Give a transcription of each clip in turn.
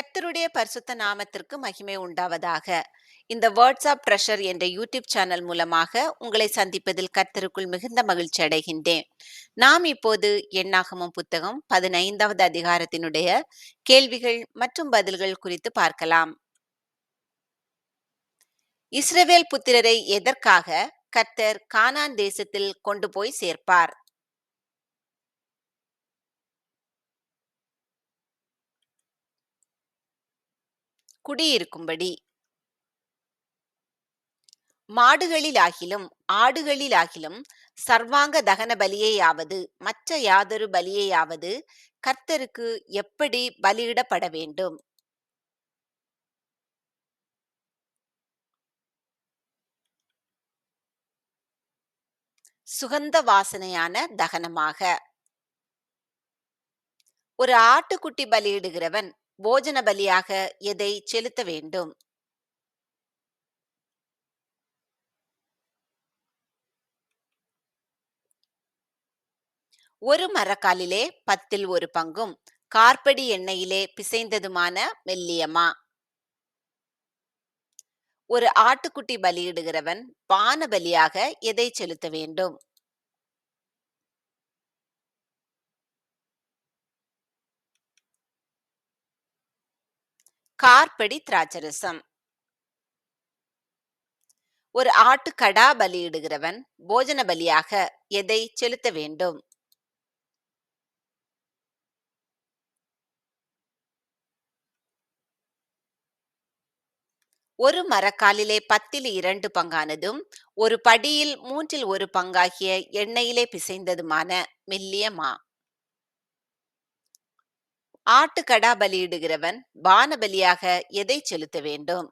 கர்த்தருடைய பரிசுத்த நாமத்திற்கு மகிமை உண்டாவதாக. இந்த வாட்ஸ்அப் ட்ரெஷர் என்ற யூடியூப் சேனல் மூலமாக உங்களை சந்திப்பதில் கர்த்தருக்குள் மிகுந்த மகிழ்ச்சி அடைகின்றேன். நாம் இப்போது எண்ணாகமும் புத்தகம் பதினைந்தாவது அதிகாரத்தினுடைய கேள்விகள் மற்றும் பதில்கள் குறித்து பார்க்கலாம். இஸ்ரவேல் புத்திரரை எதற்காக கர்த்தர் கானான் தேசத்தில் கொண்டு போய் சேர்ப்பார்? குடியிருக்கும்படி. மாடுகளிலாகிலும் ஆடுகளிலாகிலும் சர்வாங்க தகன பலியையாவது மற்ற யாதொரு பலியையாவது கர்த்தருக்கு எப்படி பலியிடப்பட வேண்டும்? சுகந்த வாசனையான தகனமாக. ஒரு ஆட்டுக்குட்டி பலியிடுகிறவன் போஜன பலியாக எதை செலுத்த வேண்டும்? ஒரு மரக்காலிலே பத்தில் ஒரு பங்கும் கார்படி எண்ணெயிலே பிசைந்ததுமான மெல்லியமா ஒரு ஆட்டுக்குட்டி பலியிடுகிறவன் பான பலியாக எதை செலுத்த வேண்டும்? கார்படி திராட்சரசம். ஒரு ஆட்டு கடா பலியிடுகிறவன் போஜன பலியாக எதை செலுத்த வேண்டும்? ஒரு மரக்காலிலே பத்தில் இரண்டு பங்கானதும் ஒரு படியில் மூன்றில் ஒரு பங்காகிய எண்ணெயிலே பிசைந்ததுமான மெல்லிய மா. ஆட்டு கடா பலியிடுகிறவன் பானபலியாக எதை செலுத்த வேண்டும்?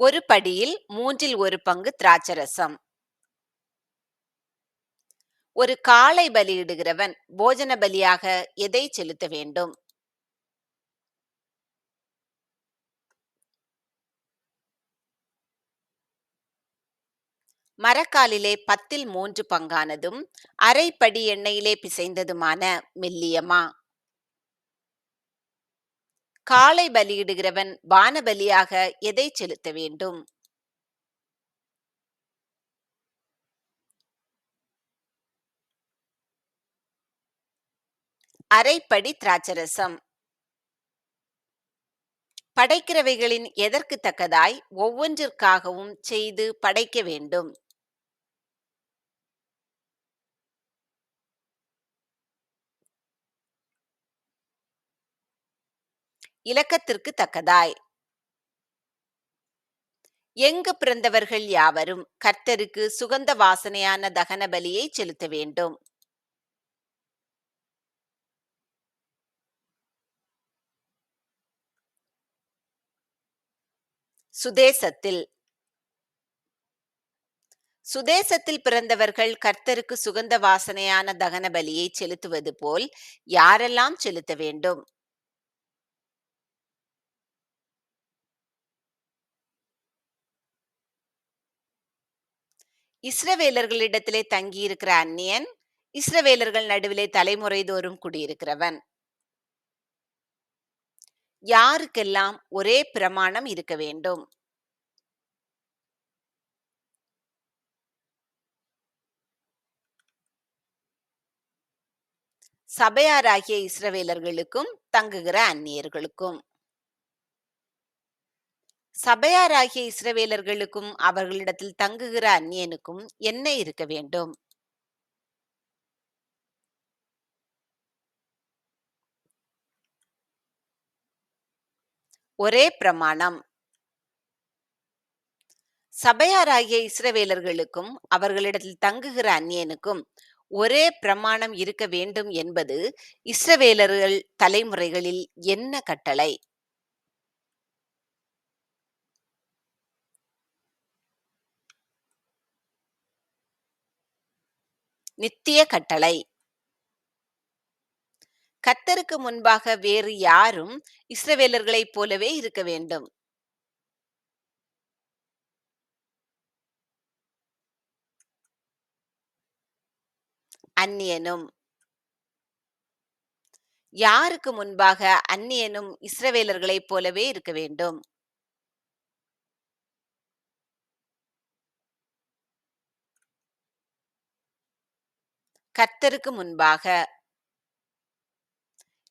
ஒரு படியில் மூன்றில் ஒரு பங்கு திராட்சரசம். ஒரு காளை பலியிடுகிறவன் போஜன பலியாக எதை செலுத்த வேண்டும்? மரக்காலிலே பத்தில் மூன்று பங்கானதும் அரை படி எண்ணெயிலே பிசைந்ததுமான மெல்லியமா காலை பலியிடுகிறவன் வானபலியாக எதை செலுத்த வேண்டும்? அரைப்படி திராட்சரசம். படைக்கிறவைகளின் எதற்கு தக்கதாய்? ஒவ்வொன்றிற்காகவும் செய்து படைக்க வேண்டும். இலக்கத்திற்கு தக்கதாய். எங்கு பிறந்தவர்கள் யாவரும் கர்த்தருக்கு சுகந்த வாசனையான தகன பலியை செலுத்த வேண்டும். சுதேசத்தில். சுதேசத்தில் பிறந்தவர்கள் கர்த்தருக்கு சுகந்த வாசனையான தகன பலியை செலுத்துவது போல் யாரெல்லாம் செலுத்த வேண்டும்? இஸ்ரவேலர்களிடத்திலே தங்கியிருக்கிற அந்நியன் இஸ்ரவேலர்கள் நடுவிலே தலைமுறை தோறும் குடியிருக்கிறவன். யாருக்கெல்லாம் ஒரே பிரமாணம் இருக்க வேண்டும்? சபையாராகிய இஸ்ரவேலர்களுக்கும் தங்குகிற அந்நியர்களுக்கும். சபையாராகிய இஸ்ரவேலர்களுக்கும் அவர்களிடத்தில் தங்குகிற அந்நியனுக்கும் என்ன இருக்க வேண்டும்? ஒரே பிரமாணம். சபையாராகிய இஸ்ரவேலர்களுக்கும் அவர்களிடத்தில் தங்குகிற அந்நியனுக்கும் ஒரே பிரமாணம் இருக்க வேண்டும் என்பது இஸ்ரவேலர்கள் தலைமுறைகளில் என்ன கட்டளை? நித்திய கட்டளை. கத்தருக்கு முன்பாக வேறு யாரும் இஸ்ரவேலர்களைப் போலவே இருக்க வேண்டும். அந்நியனும். யாருக்கு முன்பாக அந்நியனும் இஸ்ரவேலர்களைப் போலவே இருக்க வேண்டும்? கர்த்தருக்கு முன்பாக.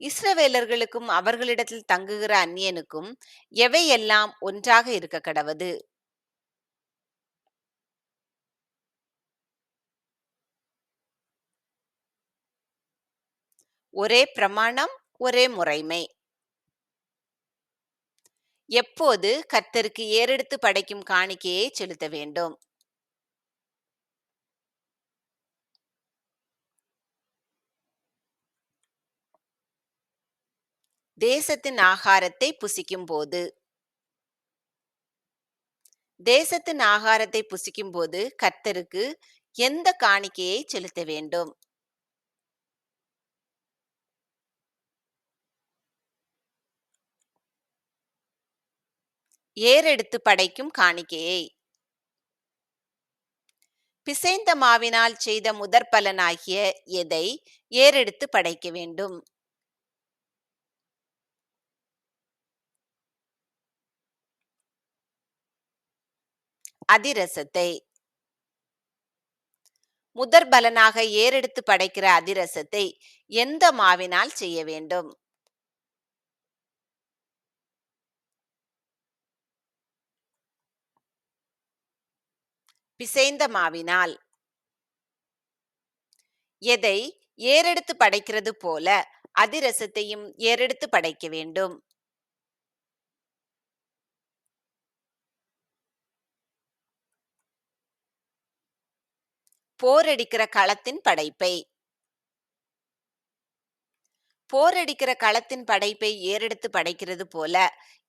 இஸ்ரவேலர்களுக்கும் அவர்களிடத்தில் தங்குகிற அந்நியனுக்கும் எவையெல்லாம் ஒன்றாக இருக்க கடவது? ஒரே பிரமாணம் ஒரே முறைமை. எப்போது கர்த்தருக்கு ஏறெடுத்து படைக்கும் காணிக்கையை செலுத்த வேண்டும்? தேசத்தின் ஆகாரத்தை புசிக்கும் போது தேசத்தின் ஆகாரத்தை புசிக்கும் போது கர்த்தருக்கு எந்த காணிக்கையை செலுத்த வேண்டும்? ஏறெடுத்து படைக்கும் காணிக்கையை. பிசைந்த மாவினால் செய்த முதற்பலனாகிய எதை ஏறெடுத்து படைக்க வேண்டும்? அதிரசத்தை. முதற் பலனாக ஏறெடுத்து படைக்கிற அதிரசத்தை எந்த மாவினால் செய்ய வேண்டும்? பிசைந்த மாவினால். எதை ஏறெடுத்து படைக்கிறது போல அதிரசத்தையும் ஏறெடுத்து படைக்க வேண்டும்? போரடிக்கிற களத்தின் படைப்பை. போரடிக்கிற களத்தின் படைப்பை ஏறெடுத்து படைக்கிறது போல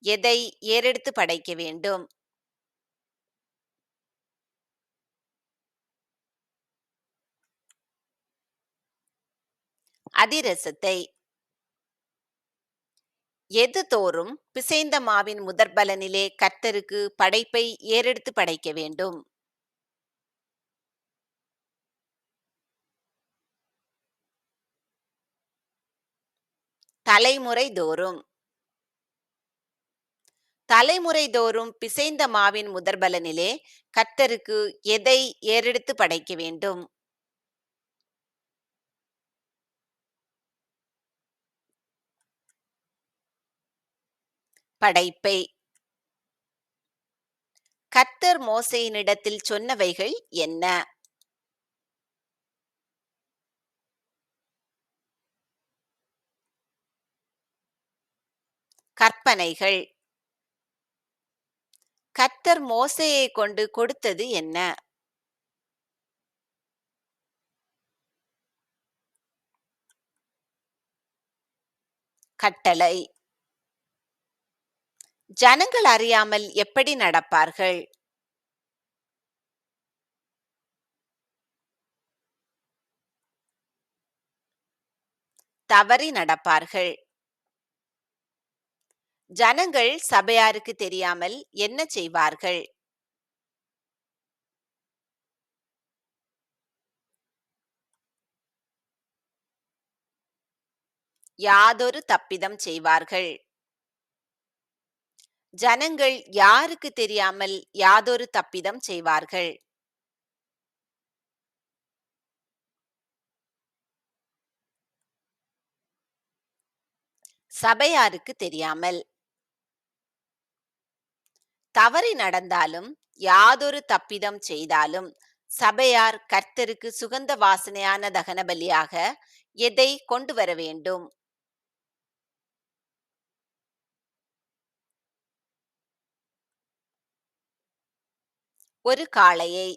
எதை ஏறெடுத்து படைக்க வேண்டும்? அதிரசத்தை. எது தோறும் பிசைந்த மாவின் முதற்பலனிலே கர்த்தருக்கு படைப்பை ஏறெடுத்து படைக்க வேண்டும்? தலைமுறை தோறும். தலைமுறை தோறும் பிசைந்த மாவின் முதற்பலனிலே கர்த்தருக்கு எதை ஏறெடுத்து படைக்க வேண்டும்? படைப்பை. கர்த்தர் மோசையினிடத்தில் சொன்னவைகள் என்ன? கற்பனைகள். கர்த்தர் மோசையை கொண்டு கொடுத்தது என்ன? கட்டளை. ஜனங்கள் அறியாமல் எப்படி நடப்பார்கள்? தவறி நடப்பார்கள். ஜனங்கள் சபையாருக்கு தெரியாமல் என்ன செய்வார்கள்? யாதொரு தப்பிதம் செய்வார்கள்? ஜனங்கள் யாருக்கு தெரியாமல் யாதொரு தப்பிதம் செய்வார்கள்? சபையாருக்கு தெரியாமல். தவறி நடந்தாலும் யாதொரு தப்பிதம் செய்தாலும் சபையார் கர்த்தருக்கு சுகந்த வாசனையான தகன பலியாக எதை கொண்டு வர வேண்டும்? ஒரு காளையை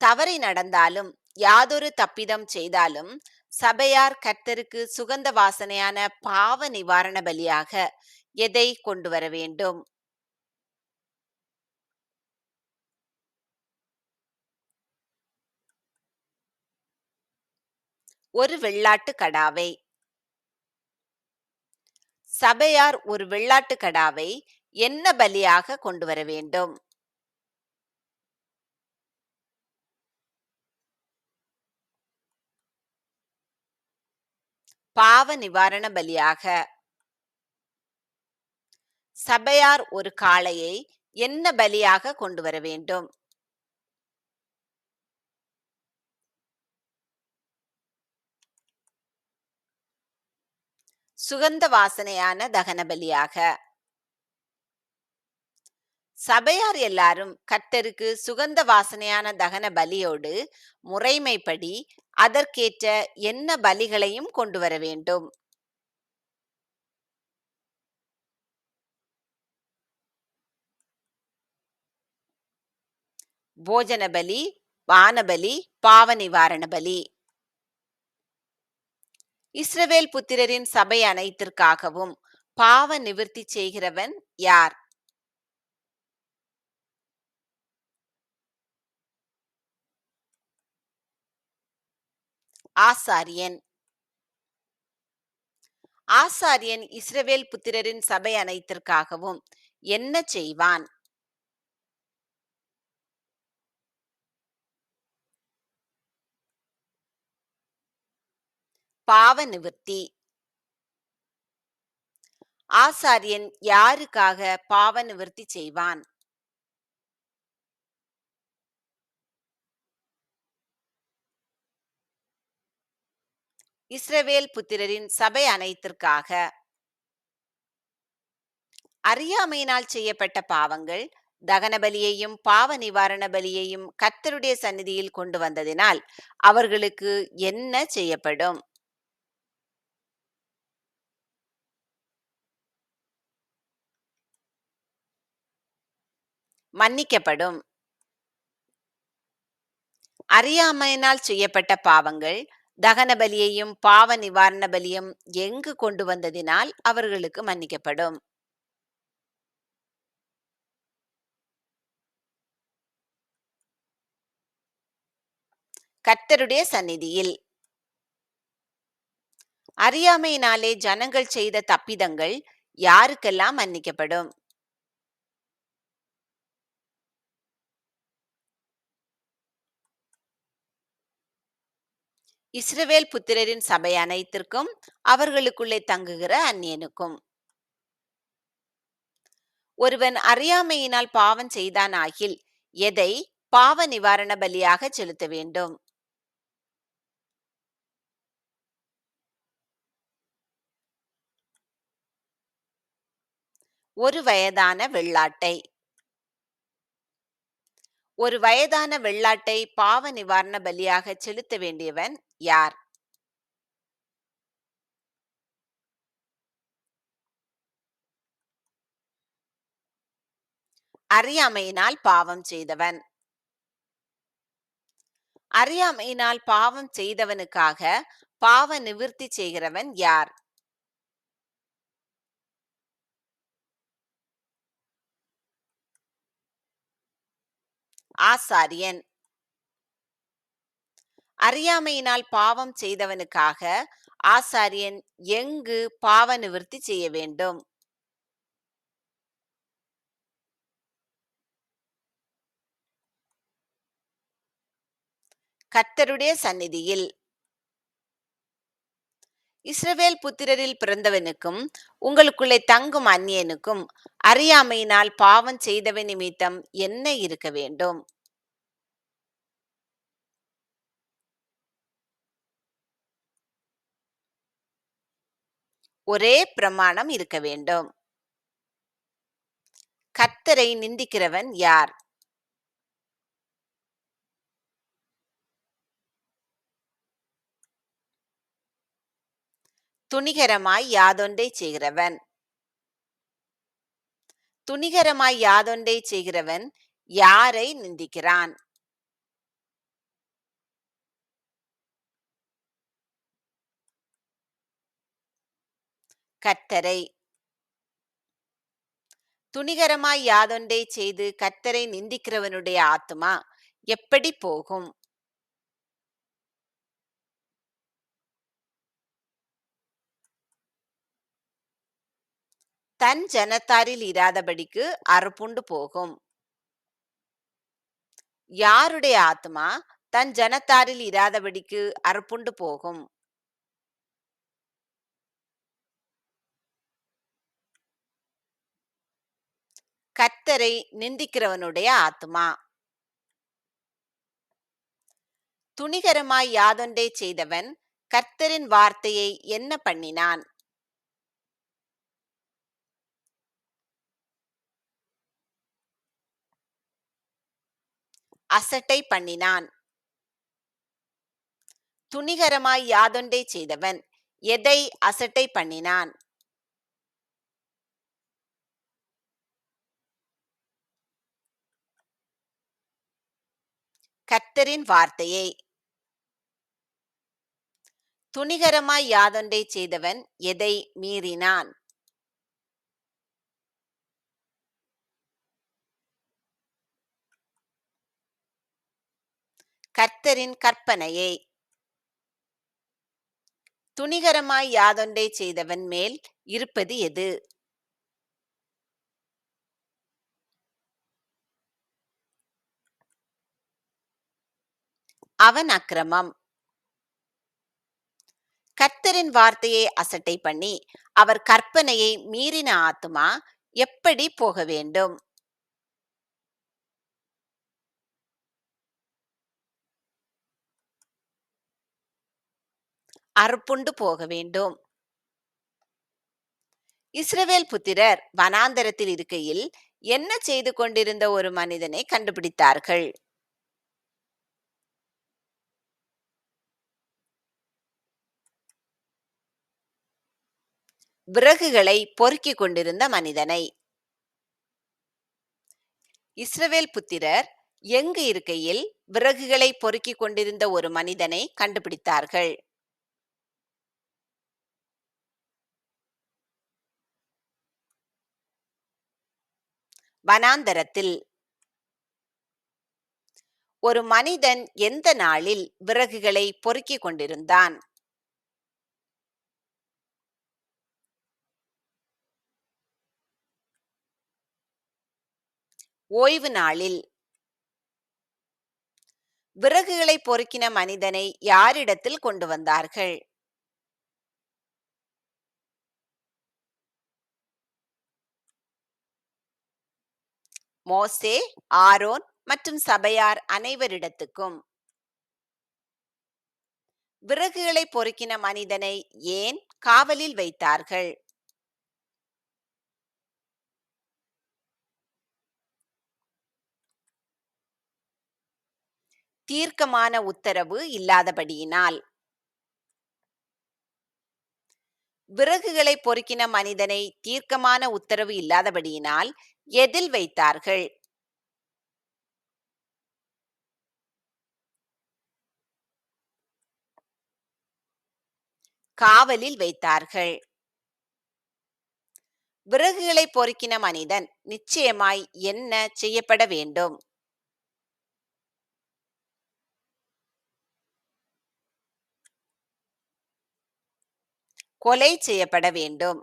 தவறி நடந்தாலும் யாதொரு தப்பிதம் செய்தாலும் சபையார் கர்த்தருக்கு சுகந்த வாசனையான பாவ நிவாரண பலியாக எதை கொண்டு வர வேண்டும்? ஒரு வெள்ளாட்டு கடாவை. சபையார் ஒரு வெள்ளாட்டு கடாவை என்ன பலியாக கொண்டு வர வேண்டும்? பாவ நிவாரண பலியாக. சபையார் ஒரு காளையை என்ன பலியாக கொண்டு வர வேண்டும்? சுகந்த வாசனையான தகன பலியாக. சபையார் எல்லாரும் கர்த்தருக்கு சுகந்த வாசனையான தகன பலியோடு முறைமைப்படி அதற்கேற்ற என்ன பலிகளையும் கொண்டு வர வேண்டும். போஜன பலி வானபலி பாவ நிவாரண பலி. இஸ்ரவேல் புத்திரரின் சபை அனைத்திற்காகவும் பாவ நிவர்த்தி செய்கிறவன் யார்? ஆசாரியன். ஆசாரியன் இஸ்ரவேல் புத்திரரின் சபை அனைத்திற்காகவும் என்ன செய்வான்? பாவ நிவர்த்தி ஆசாரியன் யாருக்காக பாவ நிவர்த்தி செய்வான்? இஸ்ரவேல் புத்திரரின் சபை அனைத்திற்காக. அறியாமையினால் செய்யப்பட்ட பாவங்கள் தகன பலியையும் பாவ நிவாரண பலியையும் கர்த்தருடைய சந்நிதியில் கொண்டு வந்ததினால் அவர்களுக்கு என்ன செய்யப்படும்? மன்னிக்கப்படும். அறியாமையினால் செய்யப்பட்ட பாவங்கள் தகன பலியையும் பாவ நிவாரண பலியும் எங்கு கொண்டு வந்ததினால் அவர்களுக்கு மன்னிக்கப்படும். கர்த்தருடைய சந்நிதியில். அறியாமையினாலே ஜனங்கள் செய்த தப்பிதங்கள் யாருக்கெல்லாம் மன்னிக்கப்படும்? இஸ்ரவேல் புத்திரரின் சபை அனைத்திற்கும் அவர்களுக்குள்ளே தங்குகிற அந்நியனுக்கும். ஒருவன் அறியாமையினால் பாவம் செய்தான் ஆகில் எதை பாவ நிவாரண பலியாக செலுத்த வேண்டும்? ஒரு வயதான வெள்ளாட்டை. ஒரு வயதான வெள்ளாட்டை பாவ நிவாரண பலியாக செலுத்த வேண்டியவன் யார் அறியாமையினால் பாவம் செய்தவன். அறியாமையினால் பாவம் செய்தவனுக்காக பாவ நிவிருத்தி செய்கிறவன் யார்? ஆசாரியன். அறியாமையினால் பாவம் செய்தவனுக்காக ஆசாரியன் எங்கு பாவ நிவர்த்தி செய்ய வேண்டும்? கர்த்தருடைய சந்நிதியில். இஸ்ரவேல் புத்திரரில் பிறந்தவனுக்கும் உங்களுக்குள்ளே தங்கும் அந்நியனுக்கும் அறியாமையினால் பாவம் செய்தவன் நிமித்தம் என்ன இருக்க வேண்டும்? ஒரே பிரமாணம் இருக்க வேண்டும். கர்த்தரை நிந்திக்கிறவன் யார்? துணிகரமாய் யாதொன்றை செய்கிறவன். துணிகரமாய் யாதொன்றை செய்கிறவன் யாரை நிந்திக்கிறான்? கர்த்தரை. துணிகரமாய் யாதொன்றை செய்து கர்த்தரை நிந்திக்கிறவனுடைய ஆத்மா எப்படி போகும்? தன் ஜனத்தாரில் இராதபடிக்கு அறுப்புண்டு போகும். யாருடைய ஆத்மா தன் ஜனத்தாரில் இராதபடிக்கு அறுப்புண்டு போகும். கர்த்தரை நிந்திக்கிறவனுடைய ஆத்துமா. துணிகரமாய் யாதொன்றே செய்தவன் கர்த்தரின் வார்த்தையை என்ன பண்ணினான்? அசட்டை பண்ணினான். துணிகரமாய் யாதொன்றை செய்தவன் எதை அசட்டை பண்ணினான்? கர்த்தரின் வார்த்தையை. துணிகரமாய் யாதொன்றை செய்தவன் எதை மீறினான்? கர்த்தரின் கற்பனையை. துணிகரமாய் யாதொன்றை செய்தவன் மேல் இருப்பது எது? அவன் அக்கிரமம். கர்த்தரின் வார்த்தையை அசட்டை பண்ணி அவர் கற்பனையை மீறின ஆத்துமா எப்படி போக வேண்டும்? அறுப்புண்டு போக வேண்டும். இஸ்ரவேல் புத்திரர் வனாந்தரத்தில் இருக்கையில் என்ன செய்து கொண்டிருந்த ஒரு மனிதனை கண்டுபிடித்தார்கள்? விறகுகளை பொறுக்கிக் கொண்டிருந்த மனிதனை. இஸ்ரவேல் புத்திரர் எங்கு இருக்கையில் விறகுகளை பொறுக்கிக் கொண்டிருந்த ஒரு மனிதனை கண்டுபிடித்தார்கள். வனாந்தரத்தில் ஒரு மனிதன் எந்த நாளில் விறகுகளை பொறுக்கிக் கொண்டிருந்தான்? ஓய்வு நாளில். விறகுகளை பொறுக்கின மனிதனை யாரிடத்தில் கொண்டு வந்தார்கள்? மோசே ஆரோன் மற்றும் சபையார் அனைவரிடத்துக்கும். விறகுகளை பொறுக்கின மனிதனை ஏன் காவலில் வைத்தார்கள்? தீர்க்கமான உத்தரவு இல்லாதபடியினால். விறகுகளை பொறுக்கின மனிதனை தீர்க்கமான உத்தரவு இல்லாதபடியினால் எதில் வைத்தார்கள்? காவலில் வைத்தார்கள். விறகுகளை பொறுக்கின மனிதன் நிச்சயமாய் என்ன செய்யப்பட வேண்டும்? கொலை செய்யப்பட வேண்டும்.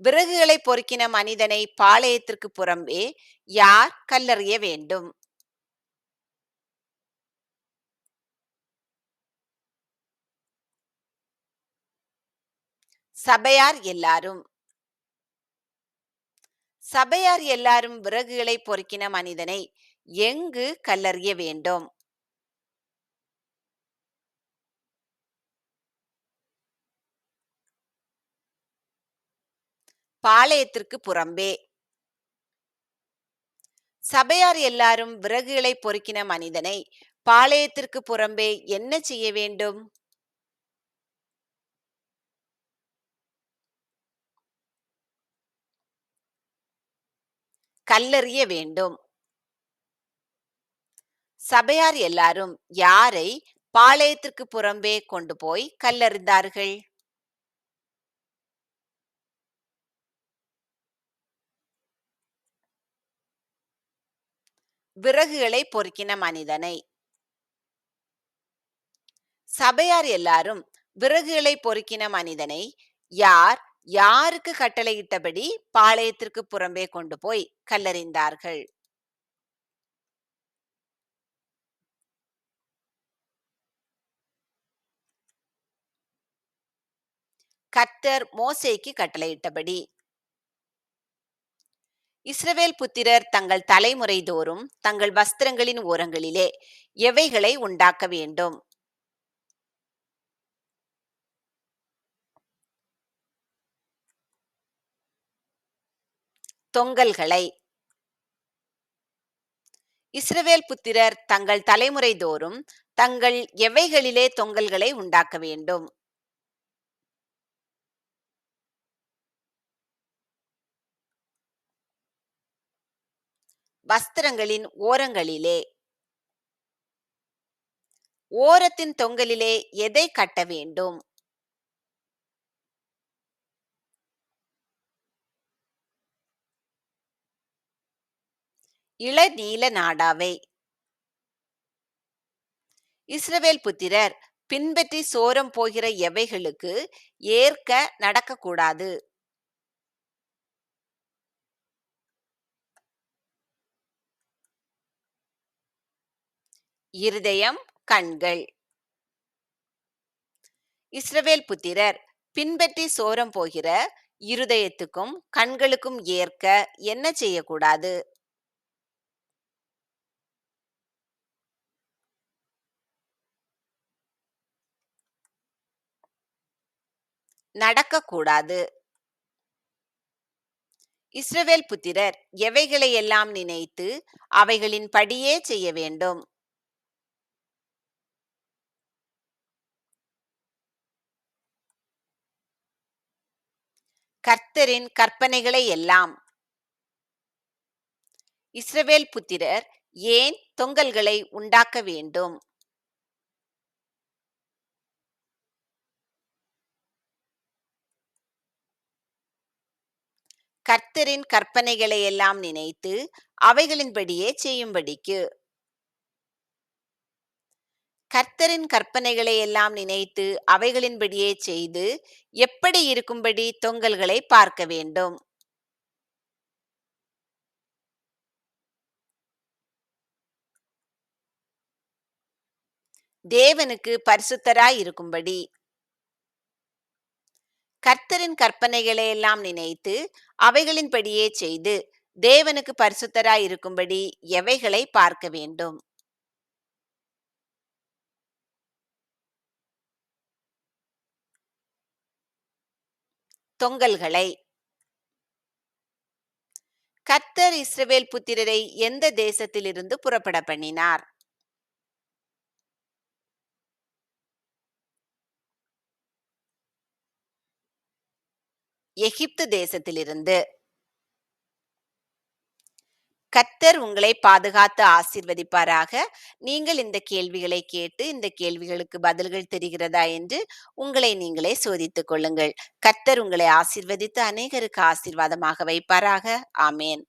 விறகுகளை பொறுக்கின மனிதனை பாளையத்திற்கு புறம்பே யார் கல்லறிய வேண்டும்? சபையார் எல்லாரும். சபையார் எல்லாரும் விறகுகளை பொறுக்கின மனிதனை எங்கு கல்லறிய வேண்டும்? பாளையத்திற்கு புறம்பே. சபையார் எல்லாரும் விறகுகளை பொறுக்கின மனிதனை பாளையத்திற்கு புறம்பே என்ன செய்ய வேண்டும்? கல்லறிய வேண்டும். சபையார் எல்லாரும் யாரை பாளையத்திற்கு புறம்பே கொண்டு போய் கல்லறிந்தார்கள்? விறகுகளை பொறுக்கின மனிதனை. சபையார் எல்லாரும் விறகுகளை பொறுக்கின மனிதனை யார் யாருக்கு கட்டளையிட்டபடி பாளையத்திற்கு புறம்பே கொண்டு போய் கல்லறிந்தார்கள்? கர்த்தர் மோசேக்கு கட்டளையிட்டபடி இஸ்ரவேல் புத்திரர் தங்கள் தலைமுறை தோறும் தங்கள் வஸ்திரங்களின் ஓரங்களிலே எவைகளை உண்டாக்க வேண்டும்? தொங்கல்களை. இஸ்ரவேல் புத்திரர் தங்கள் தலைமுறை தோறும் தங்கள் எவைகளிலே தொங்கல்களை உண்டாக்க வேண்டும்? வஸ்திரங்களின் ஓரங்களிலே. ஓரத்தின் தொங்கலிலே எதை கட்ட வேண்டும்? இளநீல நாடாவை. இஸ்ரவேல் புத்திரர் பின்பற்றி சோரம் போகிற எவைகளுக்கு ஏற்க நடக்கக்கூடாது? இருதயம் கண்கள். இஸ்ரவேல் புத்திரர் பின்பற்றி சோரம் போகிற இருதயத்துக்கும் கண்களுக்கும் ஏற்க என்ன செய்யக்கூடாது? நடக்கக்கூடாது. இஸ்ரவேல் புத்திரர் எவைகளையெல்லாம் நினைத்து அவைகளின் படியே செய்ய வேண்டும்? கர்த்தரின் கற்பனைகளை எல்லாம். இஸ்ரவேல் புத்திரர் ஏன் தொங்கல்களை உண்டாக்க வேண்டும்? கர்த்தரின் கற்பனைகளை எல்லாம் நினைத்து அவைகளின்படியே செய்யும்படிக்கு. கர்த்தரின் கற்பனைகளை எல்லாம் நினைத்து அவைகளின்படியே செய்து எப்படி இருக்கும்படி தொங்கல்களை பார்க்க வேண்டும்? தேவனுக்கு பரிசுத்தராய் இருக்கும்படி. கர்த்தரின் கற்பனைகளை எல்லாம் நினைத்து அவைகளின்படியே செய்து தேவனுக்கு பரிசுத்தராய் இருக்கும்படி எவைகளை பார்க்க வேண்டும்? தொங்கல்களை. கர்த்தர் இஸ்ரவேல் புத்திரரை எந்த தேசத்திலிருந்து புறப்பட பண்ணினார்? எகிப்து தேசத்திலிருந்து. கர்த்தர் உங்களை பாதுகாத்து ஆசீர்வதிப்பாராக. நீங்கள் இந்த கேள்விகளை கேட்டு இந்த கேள்விகளுக்கு பதில்கள் தெரிகிறதா என்று உங்களை நீங்களே சோதித்துக் கொள்ளுங்கள். கர்த்தர் உங்களை ஆசிர்வதித்து அநேகருக்கு ஆசீர்வாதமாக வைப்பாராக. ஆமேன்.